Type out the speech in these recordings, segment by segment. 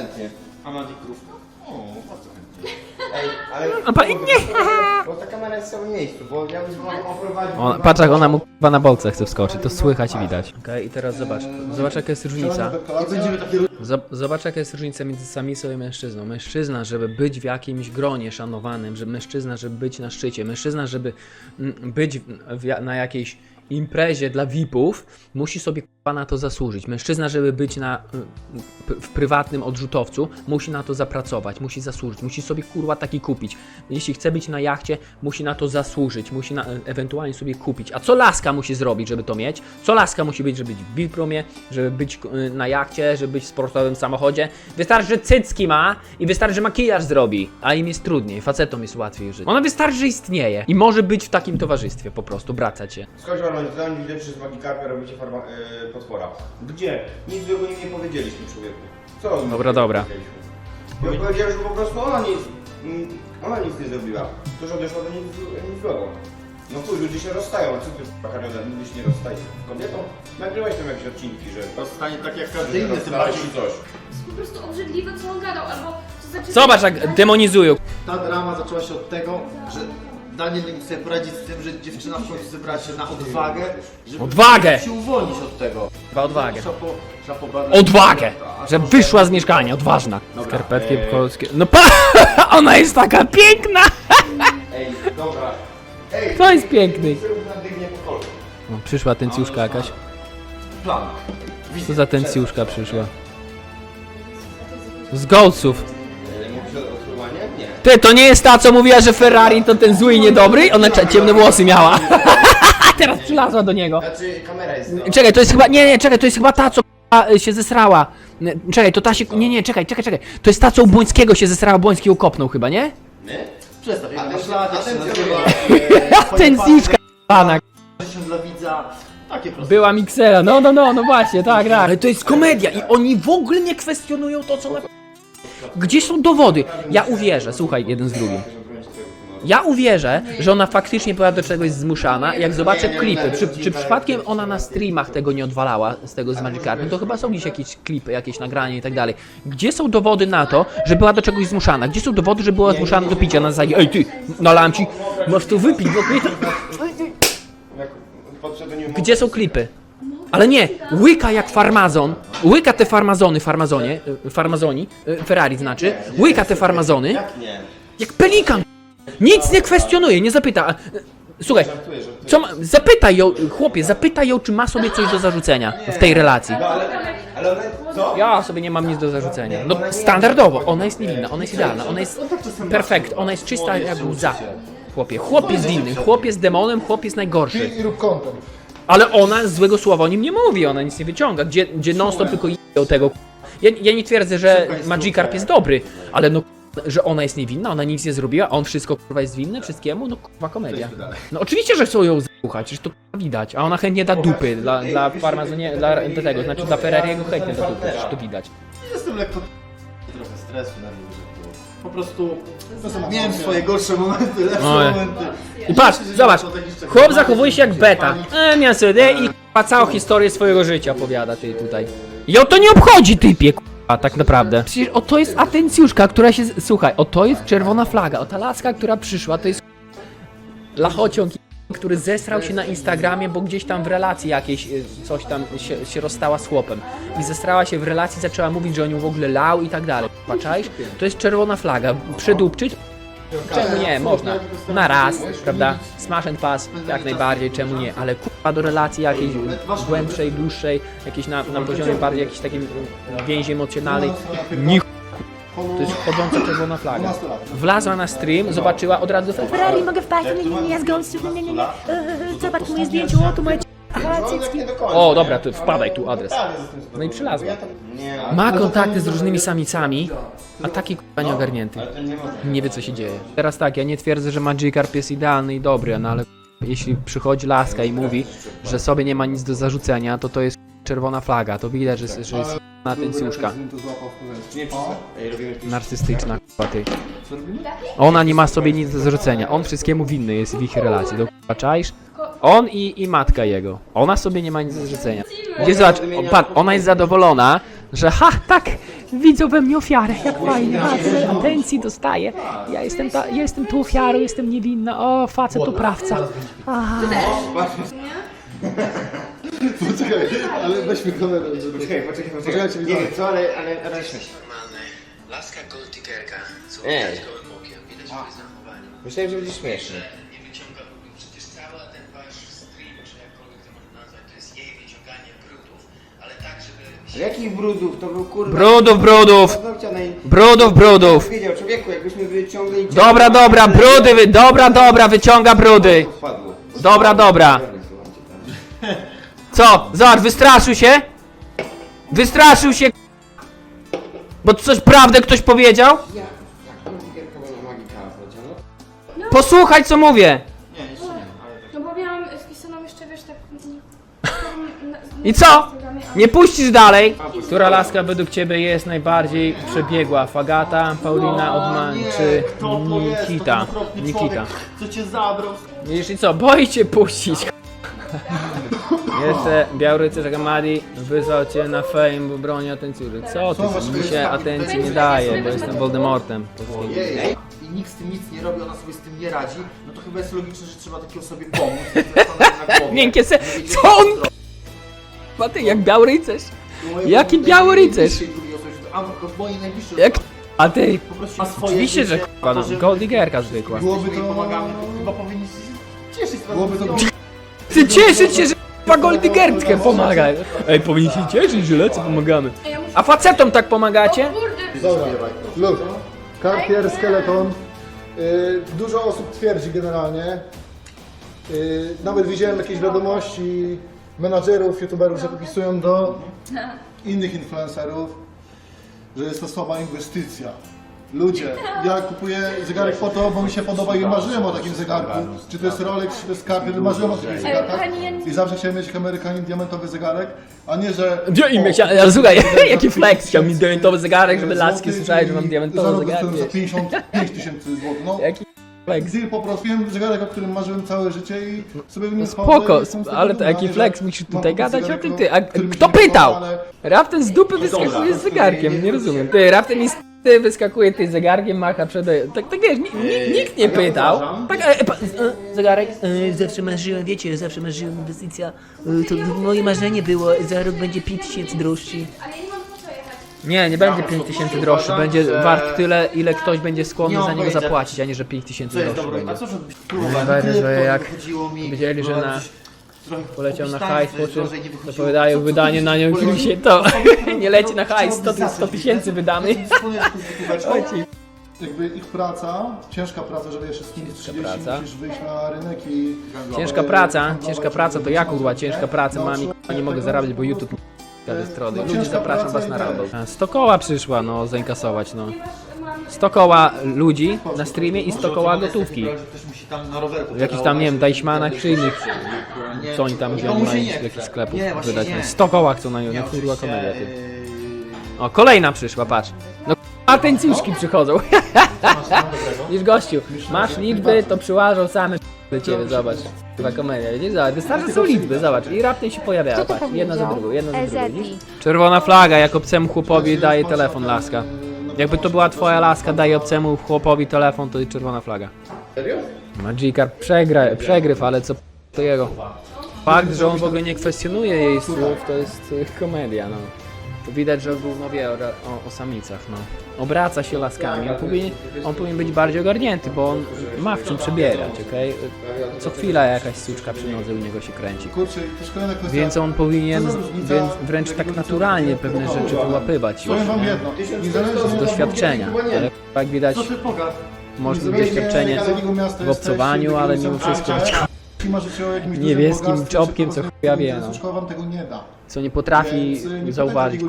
chętnie. A ma krówka? O, bardzo chętnie. Ej, ale... Pani nie! Bo ta kamera jest w samym miejscu, bo ja bym oprowadził... On, patrz jak ona mu k***a na bolce chce wskoczyć, to słychać i widać. Okej, i teraz zobacz. Zobacz jaka jest różnica. I będziemy takie... Zob- Zobacz jaka jest różnica między samicą i mężczyzną. Mężczyzna, żeby być w jakimś gronie szanowanym, żeby mężczyzna, żeby być na szczycie, mężczyzna, żeby mm, być w, w, ja- na jakiejś imprezie dla VIP-ów, musi sobie na to zasłużyć. Mężczyzna, żeby być na, w prywatnym odrzutowcu, musi na to zapracować, musi zasłużyć, musi sobie kurwa taki kupić. Jeśli chce być na jachcie, musi na to zasłużyć, musi na, ewentualnie sobie kupić. A co laska musi zrobić, żeby to mieć? Co laska musi być, żeby być w Bilpromie, żeby być y, na jachcie, żeby być w sportowym samochodzie? Wystarczy, że cycki ma i wystarczy, że makijaż zrobi, a im jest trudniej, facetom jest łatwiej żyć. Ona wystarczy, że istnieje i może być w takim towarzystwie po prostu, bracać się. Schodź Marlon, zanim widzę, że z Magikarpia robicie farma, yy, potwora. Gdzie? Nic złego im nie powiedzieliśmy, człowieku. Co? im Dobra, dobra. powiedzieliśmy? Ja powiedziałem, że po prostu ona nic, mm, ona nic nie zrobiła. To, że odeszła, to nic, nic złego. No chuj, ludzie się rozstają, a co ty Kariola, ludzie się nie rozstaje z kobietą? Nagrywaj tam jakieś odcinki, że Rozstanie tak jak każdy inny, tym bardziej. coś. To jest po prostu obrzydliwe, co on gadał, albo. Zobacz, jak demonizują. Ta drama zaczęła się od tego, że Daniel nie mógł sobie poradzić z tym, że dziewczyna w końcu zebrała się na odwagę, żeby Odwagę! się uwolnić od tego. Chyba odwagę. Szapo, Odwagę! A Że wyszła z mieszkania, odważna. Dobra, Skarpetki eee. polskie. No pa! Ona jest taka piękna! Ej, dobra. Ej, To jest piękny. na dygnie po kolku. No, przyszła tencjuszka jakaś. Plan. Co za tencjuszka przyszła? Z Golców. Ty, to nie jest ta, co mówiła, że Ferrari to ten zły i niedobry? Ona ciemne włosy miała. Teraz przylazła do niego. Znaczy, kamera jest za. Czekaj, to jest chyba, nie, nie, czekaj, to jest chyba ta, co k***a, się zesrała. Nie, Czekaj, to ta się, nie, nie, czekaj, czekaj, czekaj. To jest ta, co u Błońskiego się zesrała, Błoński ją kopnął chyba, nie? Nie? Przestań, A jak ten- masz lat, a jak się ten nazywa, co- e, Tencjuszka pana. pasy, się dla widza. Takie proste. Była miksera, no, no, no, no właśnie, tak, tak. Ale to jest komedia i oni w ogóle nie kwestionują to, co na... Gdzie są dowody? Ja uwierzę, słuchaj, jeden z drugim. Ja uwierzę, że ona faktycznie była do czegoś zmuszana. Jak zobaczę klipy, czy, czy przypadkiem ona na streamach tego nie odwalała z tego z Magikarpem, to chyba są gdzieś jakieś klipy, jakieś nagrania i tak dalej. Gdzie są dowody na to, że była do czegoś zmuszana? Gdzie są dowody, że była zmuszana do picia na zasadzie, ej ty, nalałem ci, masz to wypić, bo Gdzie są klipy? Ale nie, łyka jak farmazon, łyka te farmazony, farmazonie, y, farmazoni, y, Ferrari znaczy, łyka te farmazony, Jak nie? jak pelikan. Nic nie kwestionuje, nie zapyta. a, y, Słuchaj, co ma, zapytaj ją, chłopie, zapytaj ją, czy ma sobie coś do zarzucenia w tej relacji. No ale, ale one, co? Ja sobie nie mam nic do zarzucenia. No standardowo, ona jest niewinna, ona jest idealna, ona jest perfekt, ona jest czysta jak łza. Chłopie, chłop jest winny, chłop jest demonem, chłop jest najgorszy. I rób content. Ale ona złego słowa o nim nie mówi, ona nic nie wyciąga, gdzie, gdzie non stop tylko o tego. Ja, ja nie twierdzę, że Magikarp jest dobry, ale no że ona jest niewinna, ona nic nie zrobiła, a on wszystko kurwa jest winny wszystkiemu, no kurwa komedia. No oczywiście, że chcą ją słuchać, przecież to kurwa widać, a ona chętnie da dupy dla, dla farmazonie, dla dla tego, znaczy dla Ferrariego chętnie da dupy, przecież to widać. Jestem lekko trochę stresu na że to po prostu miałem swoje gorsze momenty, lepsze Oj. momenty. I patrz, zobacz, chłop zachowuje się jak beta. E, miał sobie i kurwa całą historię swojego życia opowiada ty tutaj. I o to nie obchodzi typie, kurwa, tak naprawdę. Przecież o to jest atencjuszka, która się, słuchaj, o to jest czerwona flaga, o ta laska, która przyszła, to jest lachociąg, który zesrał się na Instagramie, bo gdzieś tam w relacji jakiejś y, coś tam się, się rozstała z chłopem. I zesrała się w relacji, zaczęła mówić, że on ją w ogóle lał i tak dalej. Patrzajsz? To jest czerwona flaga. Przedupczyć? Czemu nie? Można. Na raz, prawda? Smash and pass, jak najbardziej, czemu nie? Ale kurwa do relacji jakiejś głębszej, dłuższej, jakiejś na, na poziomie bardziej jakiejś takim więzi emocjonalnej. Nie to jest chodząca czerwona flaga. Wlazła na stream, zobaczyła od razu Ferrari, mogę wpaść, nie, nie, nie, ja zgąszczę, nie, nie, nie, nie. Eee, Zobacz moje zdjęcie, o, tu moje... Aha, cycki. O, dobra, to wpadaj tu adres. No i przylazła. Ma kontakty z różnymi samicami, a taki k***a nieogarnięty. Nie wie co się dzieje. Teraz tak, ja nie twierdzę, że Magikarp jest idealny i dobry, no ale jeśli przychodzi laska i mówi, że sobie nie ma nic do zarzucenia, to to jest czerwona flaga. To widać, że, że jest na tencjuszka. Narcystyczna k***a ty. Ona nie ma sobie nic do zarzucenia. On wszystkiemu winny jest w ich relacji. Do k***a czaisz? On i, i matka jego. Ona sobie nie ma nic do zarzucenia. Gdzie zobacz, o, pan, ona jest zadowolona, że ha, tak, widzą we mnie ofiarę, jak fajnie, patrzę, atencji dostaję. Ja jestem, ta, ja jestem tu ofiarą, jestem niewinna, o, facet oprawca. Aha. Poczekaj, ale weźmy kamerę, żeby... Poczekaj, poczekaj, poczekaj. Poczekajcie, Nie widzowie. wiem co, ale, ale, ale śmieszne. normalne. Laska Golddiggerka, co Ej. widać gołym okiem, widać jej zachowaniu. Myślałem, że będzie śmieszne. Nie wyciąga brudów, przecież cały ten wasz stream, czy jakkolwiek to można nazwać, to jest jej wyciąganie brudów, ale tak, żeby... Ale jakich brudów? To był kurwa... Brudów, brudów, Paznokcia brudów, brudów. Wiedział, człowieku, jakbyśmy wyciągnęli... Dobra, dobra, brudy, wy, dobra, dobra, wyciąga brudy. Wpadło. Dobra, dobra. Co? Zobacz, wystraszył się? Wystraszył się, bo coś prawdę ktoś powiedział? Ja, Gierka była magika, no. Posłuchaj, co mówię. Nie, jeszcze nie, ale tak. No bo miałam wpisaną jeszcze, wiesz, tak... na- I co? Nie puścisz dalej. Która laska według ciebie jest najbardziej przebiegła? Fagata, Paulina Odman nie, czy Nikita? Nikita. Co cię zabrał? Widzisz i co? Boi cię puścić. Jeszcze Białorycy Gamadi wyzwał cię na fame, bo broni atencjury. Co ty? Mi się atencji nie daje, bo jestem Voldemortem. Ojej. I nikt z tym nic nie robi, ona sobie z tym nie radzi, no to chyba jest logiczne, że trzeba takiej osobie pomóc. to jest na głowie. Miękkie se... Co on co A ty, jak biały rycerz. Jaki biały rycerz? najbliższej drugiej osoby, A no, w mojej najbliższej Jak... A ty... po prostu ma swoje Oczywiście, że życie, k***a, a to, no, że Goldigerka zwykła. Byłoby to... pomagamy, to chyba powinniście się cieszyć z tego. Byłoby to... Ty cieszyć się, że k***a Goldigertkę pomaga. Ej, powinni się cieszyć, że lecę pomagamy. A facetom tak pomagacie? Dobra, Cartier Skeleton. Y, dużo osób twierdzi generalnie. Y, nawet widziałem jakieś wiadomości menadżerów, youtuberów, że podpisują do innych influencerów, że jest to słaba inwestycja. Ludzie, ja kupuję zegarek po to, bo mi się podoba i marzyłem o takim zegarku. Czy to jest Rolex, czy to jest Cartier, marzyłem o takich zegarkach. ja I zawsze chciałem mieć Amerykanin diamentowy zegarek, a nie, że... Gdzie im chciał, ale słuchaj, jaki flex, chciał mi diamentowy zegarek, żeby laski słyszeli, że mam diamentowy zegarek. za 55 tysięcy złotych. No, Jaki flex. deal po prostu, wiem zegarek, o którym marzyłem całe życie i sobie w nim No Spoko, ale to jaki flex, musisz tutaj gadać o tym ty. A kto pytał? Raptem z dupy wyskakuje z zegarkiem, nie rozumiem. Ty, raptem mi z ty wyskakuje ty zegarkiem, macha przed... Tak, tak wiesz, ni- ni- nikt nie pytał. Tak, e, pa, e, zegarek, E, Zawsze marzyłem, wiecie, zawsze marzyłem inwestycja. e, To moje marzenie było, za rok będzie 5000 droższy. Ale ja nie mam po co jechać. Nie, nie będzie 5000 droższy, będzie że- wart tyle, ile ktoś będzie skłonny Nie za niego zapłacić, a nie, że 5000 Co jest droższy dobre? A będzie. Najbardziej, że jak chodziło mi, powiedzieli, że na- Poleciał na hajs, po czym zapowiadają wydanie na nią poleci- się to nie leci na hajs, 100, ty- 100 tysięcy wydamy. Jakby ich praca, ciężka praca, żeby jeszcze z tym 30 praca. musisz wyjść na rynek i... Ciężka praca, ciężka praca to ja kurwa, ciężka praca, No, mam i nie mogę zarabiać, bo YouTube strony. No, Ludzi ciężka zapraszam praca was na random. 100 koła przyszła, no, zainkasować, no. 100 koła ludzi na streamie i 100 koła gotówki. Jakiś tam, nie wiem, Deichmana czy innych, Nie, co oni tam nikomu wzięli, się mają nie z chce. jakichś sklepów Nie, właśnie wydać. nie. 100 koła chcą na nią, Nie, no kurwa oczywiście, komedia, ty. yy, O, kolejna przyszła, patrz. No atencjuszki przychodzą. Widzisz gościu, masz liczby, to przyłażą same do ciebie, zobacz. Chyba komedia, widzisz? Zobacz, wystarczy są liczby, zobacz. I raptem się pojawiają, patrz, jedna za drugą, jedna za drugą, widzisz? Czerwona flaga, jak obcemu chłopowi daje telefon laska. Jakby to była twoja laska, daje obcemu chłopowi telefon, to i czerwona flaga. Serio? Magikarp przegra, przegryw, ale co jego. Fakt, że on w ogóle nie kwestionuje jej słów, to jest y, komedia, no. To widać, że on gówno wie o, ra- o, o samicach, no. Obraca się laskami, on powinien, on powinien być bardziej ogarnięty, bo on ma w czym przebierać, okej? Co chwila jakaś suczka przy nodze u niego się kręci. Kurczę, to jest kolejna kwestia. Więc on powinien więc wręcz tak naturalnie pewne rzeczy wyłapywać już, Powiem wam nie? jedno, niezależnie z od doświadczenia, ale jak widać Co ty pogadł? można mieć niezależnie doświadczenie jakiego miasta w obcowaniu, ale mimo wszystko i marzycie o jakimś dużym niebieskim bogactwie, czopkiem, czy co po prostu chuja wie, no. Wam tego nie da. co nie potrafi Więc, y, nie zauważyć,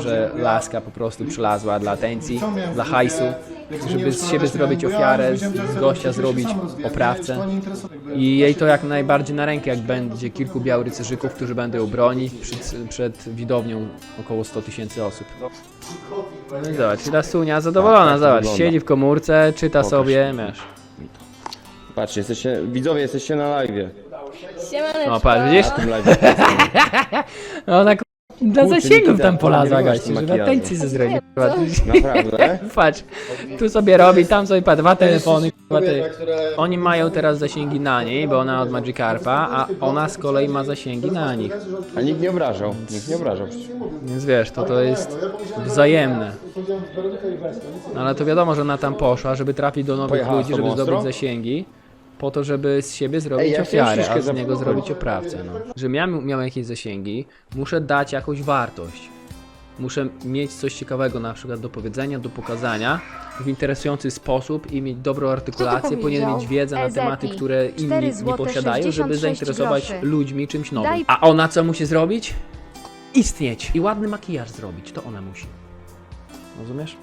że laska po prostu przylazła dla atencji, Co miałem dla w hajsu, jak żeby z siebie zrobić ofiarę, z gościa zrobić oprawcę. I jej to jak najbardziej na rękę, jak będzie kilku białych rycerzyków, którzy będą bronić przed, przed widownią około 100 tysięcy osób. No i zobacz, Lasunia zadowolona, Tak, tak to zobacz, wygląda. siedzi w komórce, czyta sobie, wiesz. Patrzcie, jesteście, widzowie, jesteście na live. O, patrz, widzisz? Na. Ona k- Dla Kurczę, zasięgów tam polazła nagrywasz gości, ten żeby makijaż. atencję ze zrobić. Naprawdę? Patrz, tu sobie robi, tam sobie pa, dwa telefony, kurwa, ty. Oni mają teraz zasięgi na niej, bo ona od Magikarpa, a ona z kolei ma zasięgi na nich. A nikt nie obrażał, nikt nie obrażał przecież. Więc wiesz, to to jest wzajemne. No ale to wiadomo, że ona tam poszła, żeby trafić do nowych Pojechała ludzi, żeby tobą zdobyć ostro? zasięgi. Po to, żeby z siebie zrobić Ej, ja chciałem ofiarę, a z niego zrobić oprawcę. No. Żebym ja miał jakieś zasięgi, muszę dać jakąś wartość. Muszę mieć coś ciekawego na przykład do powiedzenia, do pokazania w interesujący sposób i mieć dobrą artykulację. Powinien powiedział? mieć wiedzę na tematy, które inni nie złote posiadają, żeby 66 zainteresować groszy. ludźmi czymś nowym. Daj- A ona co musi zrobić? Istnieć i ładny makijaż zrobić. To ona musi. Rozumiesz?